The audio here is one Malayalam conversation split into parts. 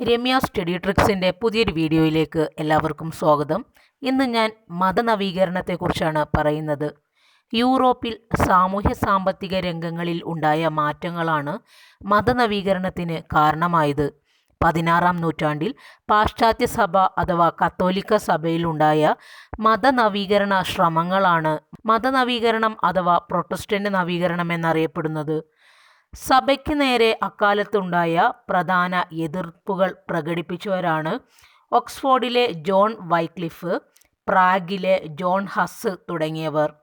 രമ്യ സ്റ്റഡി ട്രിക്സിന്റെ പുതിയൊരു വീഡിയോയിലേക്ക് എല്ലാവർക്കും സ്വാഗതം. ഇന്ന് ഞാൻ മതനവീകരണത്തെക്കുറിച്ചാണ് പറയുന്നത്. യൂറോപ്പിൽ സാമൂഹ്യ സാമ്പത്തിക രംഗങ്ങളിൽ ഉണ്ടായ മാറ്റങ്ങളാണ് മതനവീകരണത്തിന് കാരണമായത്. പതിനാറാം നൂറ്റാണ്ടിൽ പാശ്ചാത്യ സഭ അഥവാ കത്തോലിക്ക സഭയിലുണ്ടായ മതനവീകരണ ശ്രമങ്ങളാണ് മതനവീകരണം അഥവാ പ്രൊട്ടസ്റ്റന്റ് നവീകരണം എന്നറിയപ്പെടുന്നത്. സഭയ്ക്ക് നേരെ അക്കാലത്തുണ്ടായ പ്രധാന എതിർപ്പുകൾ പ്രകടിപ്പിച്ചവരാണ് ഓക്സ്ഫോർഡിലെ ജോൺ വൈക്ലിഫ് പ്രാഗിലെ ജോൺ ഹസ് തുടങ്ങിയവർ.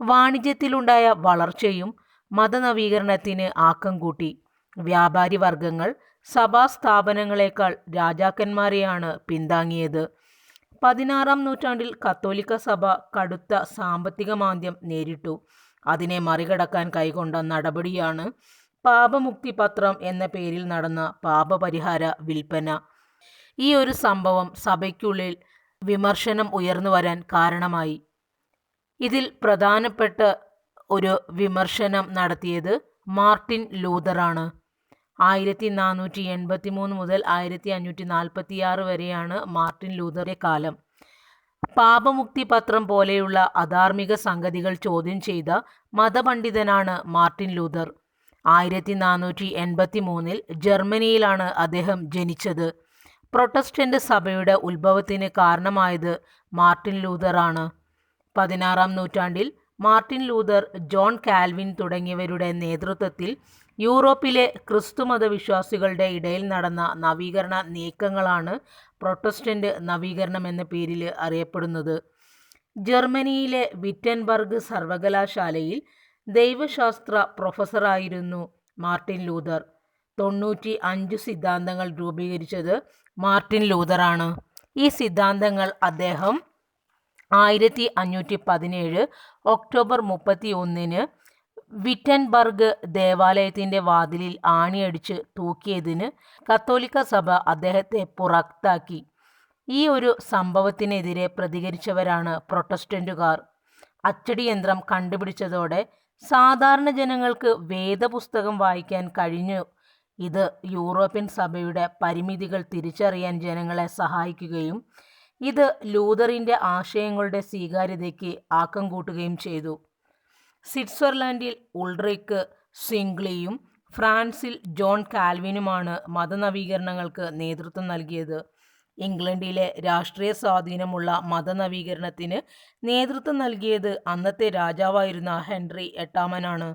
വാണിജ്യത്തിലുണ്ടായ വളർച്ചയും മതനവീകരണത്തിന് ആക്കം കൂട്ടി. വ്യാപാരി വർഗങ്ങൾ സഭാ സ്ഥാപനങ്ങളെക്കാൾ രാജാക്കന്മാരെയാണ് പിന്താങ്ങിയത്. പതിനാറാം നൂറ്റാണ്ടിൽ കത്തോലിക്ക സഭ കടുത്ത സാമ്പത്തിക മാന്ദ്യം നേരിട്ടു. അതിനെ മറികടക്കാൻ കൈകൊണ്ട നടപടിയാണ് പാപമുക്തി പത്രം എന്ന പേരിൽ നടന്ന പാപപരിഹാര വിൽപ്പന. ഈ ഒരു സംഭവം സഭയ്ക്കുള്ളിൽ വിമർശനം ഉയർന്നു വരാൻ കാരണമായി. ഇതിൽ പ്രധാനപ്പെട്ട ഒരു വിമർശനം നടത്തിയത് മാർട്ടിൻ ലൂതറാണ്. ആയിരത്തി നാനൂറ്റി എൺപത്തി മൂന്ന് മുതൽ ആയിരത്തി അഞ്ഞൂറ്റി നാൽപ്പത്തി ആറ് വരെയാണ് മാർട്ടിൻ ലൂതറുടെ കാലം. പാപമുക്തി പത്രം പോലെയുള്ള അധാർമിക സംഗതികൾ ചോദ്യം ചെയ്ത മതപണ്ഡിതനാണ് മാർട്ടിൻ ലൂതർ. ആയിരത്തി നാനൂറ്റി എൺപത്തി മൂന്നിൽ ജർമ്മനിയിലാണ് അദ്ദേഹം ജനിച്ചത്. പ്രൊട്ടസ്റ്റന്റ് സഭയുടെ ഉത്ഭവത്തിന് കാരണമായത് മാർട്ടിൻ ലൂതറാണ് പതിനാറാം നൂറ്റാണ്ടിൽ മാർട്ടിൻ ലൂതർ ജോൺ കാൽവിൻ തുടങ്ങിയവരുടെ നേതൃത്വത്തിൽ യൂറോപ്പിലെ ക്രിസ്തുമത വിശ്വാസികളുടെ ഇടയിൽ നടന്ന നവീകരണ നീക്കങ്ങളാണ് പ്രൊട്ടസ്റ്റന്റ് നവീകരണം എന്ന പേരിൽ അറിയപ്പെടുന്നത്. ജർമ്മനിയിലെ വിറ്റൻബർഗ് സർവകലാശാലയിൽ ദൈവശാസ്ത്ര പ്രൊഫസറായിരുന്നു മാർട്ടിൻ ലൂതർ തൊണ്ണൂറ്റി അഞ്ച് സിദ്ധാന്തങ്ങൾ രൂപീകരിച്ചത് മാർട്ടിൻ ലൂതറാണ് ഈ സിദ്ധാന്തങ്ങൾ അദ്ദേഹം ആയിരത്തി അഞ്ഞൂറ്റി പതിനേഴ് ഒക്ടോബർ മുപ്പത്തി ഒന്നിന് വിറ്റൻബർഗ് ദേവാലയത്തിന്റെ വാതിലിൽ ആണിയടിച്ച് തൂക്കിയതിന് കത്തോലിക്ക സഭ അദ്ദേഹത്തെ പുറത്താക്കി. ഈ ഒരു സംഭവത്തിനെതിരെ പ്രതികരിച്ചവരാണ് പ്രൊട്ടസ്റ്റന്റുകാർ. അച്ചടി യന്ത്രം കണ്ടുപിടിച്ചതോടെ സാധാരണ ജനങ്ങൾക്ക് വേദപുസ്തകം വായിക്കാൻ കഴിഞ്ഞു. ഇത് യൂറോപ്യൻ സഭയുടെ പരിമിതികൾ തിരിച്ചറിയാൻ ജനങ്ങളെ സഹായിക്കുകയും ഇത് ലൂതറിന്റെ ആശയങ്ങളുടെ സ്വീകാര്യതയ്ക്ക് ആക്കം കൂട്ടുകയും ചെയ്തു. സ്വിറ്റ്സർലാൻഡിൽ ഉൾറിക്ക് സിംഗ്ലിയും ഫ്രാൻസിൽ ജോൺ കാൽവിനുമാണ് മതനവീകരണങ്ങൾക്ക് നേതൃത്വം നൽകിയത്. ഇംഗ്ലണ്ടിലെ രാഷ്ട്രീയ സ്വാധീനമുള്ള മതനവീകരണത്തിന് നേതൃത്വം നൽകിയത് അന്നത്തെ രാജാവായിരുന്ന ഹെൻറി എട്ടാമനാണ്.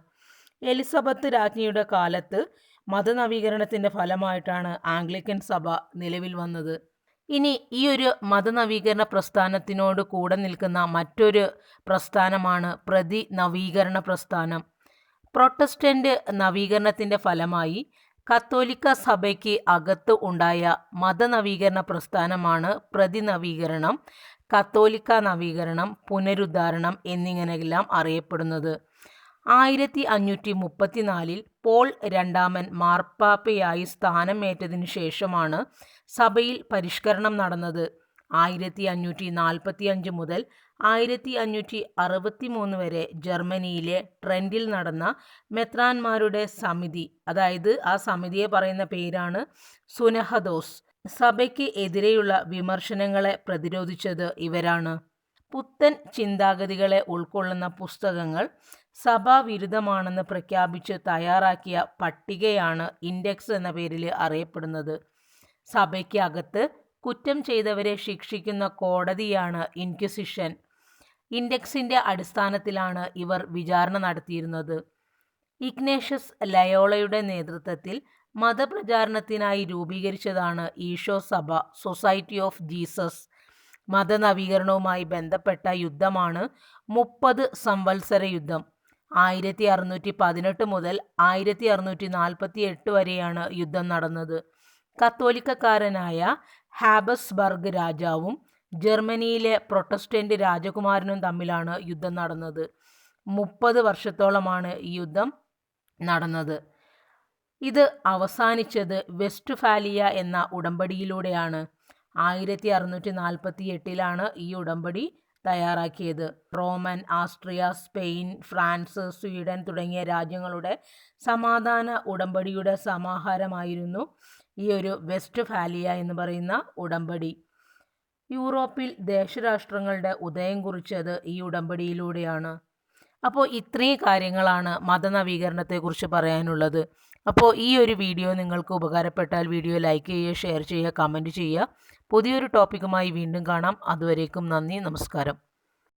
എലിസബത്ത് രാജ്ഞിയുടെ കാലത്ത് മതനവീകരണത്തിന്റെ ഫലമായിട്ടാണ് ആംഗ്ലിക്കൻ സഭ നിലവിൽ വന്നത്. ഇനി ഈ ഒരു മതനവീകരണ പ്രസ്ഥാനത്തിനോട് കൂടെ നിൽക്കുന്ന മറ്റൊരു പ്രസ്ഥാനമാണ് പ്രതി നവീകരണ പ്രസ്ഥാനം. പ്രൊട്ടസ്റ്റന്റ് നവീകരണത്തിന്റെ ഫലമായി കത്തോലിക്ക സഭയ്ക്ക് അകത്ത് ഉണ്ടായ മതനവീകരണ പ്രസ്ഥാനമാണ് പ്രതിനവീകരണം കത്തോലിക്ക നവീകരണം പുനരുദ്ധാരണം എന്നിങ്ങനെയെല്ലാം അറിയപ്പെടുന്നത്. ആയിരത്തി അഞ്ഞൂറ്റി മുപ്പത്തിനാലിൽ പോൾ രണ്ടാമൻ മാർപ്പാപ്പയായി സ്ഥാനമേറ്റതിനു ശേഷമാണ് സഭയിൽ പരിഷ്കരണം നടന്നത്. ആയിരത്തി അഞ്ഞൂറ്റി നാൽപ്പത്തി അഞ്ച് മുതൽ ആയിരത്തി അഞ്ഞൂറ്റി അറുപത്തി മൂന്ന് വരെ ജർമ്മനിയിലെ ട്രെൻഡിൽ നടന്ന മെത്രാന്മാരുടെ സമിതി അതായത് ആ സമിതിയെ പറയുന്ന പേരാണ് സുനഹദോസ് സഭയ്ക്ക് എതിരെയുള്ള വിമർശനങ്ങളെ പ്രതിരോധിച്ചത് ഇവരാണ്. പുത്തൻ ചിന്താഗതികളെ ഉൾക്കൊള്ളുന്ന പുസ്തകങ്ങൾ സഭാവിരുദ്ധമാണെന്ന് പ്രഖ്യാപിച്ച് തയ്യാറാക്കിയ പട്ടികയാണ് ഇൻഡെക്സ് എന്ന പേരിൽ അറിയപ്പെടുന്നത്. സഭയ്ക്ക് അകത്ത് കുറ്റം ചെയ്തവരെ ശിക്ഷിക്കുന്ന കോടതിയാണ് ഇൻക്വിസിഷൻ ഇൻഡെക്സിന്റെ അടിസ്ഥാനത്തിലാണ് ഇവർ വിചാരണ നടത്തിയിരുന്നത്. ഇഗ്നേഷ്യസ് ലയോളയുടെ നേതൃത്വത്തിൽ മതപ്രചാരണത്തിനായി രൂപീകരിച്ചതാണ് ഈശോ സഭ സൊസൈറ്റി ഓഫ് ജീസസ്. മതനവീകരണവുമായി ബന്ധപ്പെട്ട യുദ്ധമാണ് മുപ്പത് സംവത്സര യുദ്ധം. ആയിരത്തി അറുന്നൂറ്റി പതിനെട്ട് മുതൽ ആയിരത്തി അറുന്നൂറ്റി നാൽപ്പത്തി എട്ട് വരെയാണ് യുദ്ധം നടന്നത്. കത്തോലിക്കക്കാരനായ ഹാബസ്ബർഗ് രാജാവും ജർമ്മനിയിലെ പ്രൊട്ടസ്റ്റന്റ് രാജകുമാരനും തമ്മിലാണ് യുദ്ധം നടന്നത്. മുപ്പത് വർഷത്തോളമാണ് ഈ യുദ്ധം നടന്നത്. ഇത് അവസാനിച്ചത് വെസ്റ്റ് ഫാലിയ എന്ന ഉടമ്പടിയിലൂടെയാണ്. ആയിരത്തി അറുന്നൂറ്റി നാൽപ്പത്തി എട്ടിലാണ് ഈ ഉടമ്പടി തയ്യാറാക്കിയത്. Roman Austria Spain France Sweden തുടങ്ങിയ രാജ്യങ്ങളുടെ സമാധാന ഉടമ്പടിയുടെ സമാഹാരമായിരുന്നു ഈ ഒരു വെസ്റ്റ് ഫാലിയ എന്ന് പറയുന്ന ഉടമ്പടി. യൂറോപ്പിൽ ദേശരാഷ്ട്രങ്ങളുടെ ഉദയം കുറിച്ചത് ഈ ഉടമ്പടിയിലൂടെയാണ്. അപ്പോൾ ഇത്രയും കാര്യങ്ങളാണ് മതനവീകരണത്തെക്കുറിച്ച് പറയാനുള്ളത്. അപ്പോൾ ഈ ഒരു വീഡിയോ നിങ്ങൾക്ക് ഉപകാരപ്പെട്ടാൽ വീഡിയോ ലൈക്ക് ചെയ്യുക ഷെയർ ചെയ്യുക കമന്റ് ചെയ്യുക. പുതിയൊരു ടോപ്പിക്കുമായി വീണ്ടും കാണാം. അതുവരേക്കും നന്ദി നമസ്കാരം.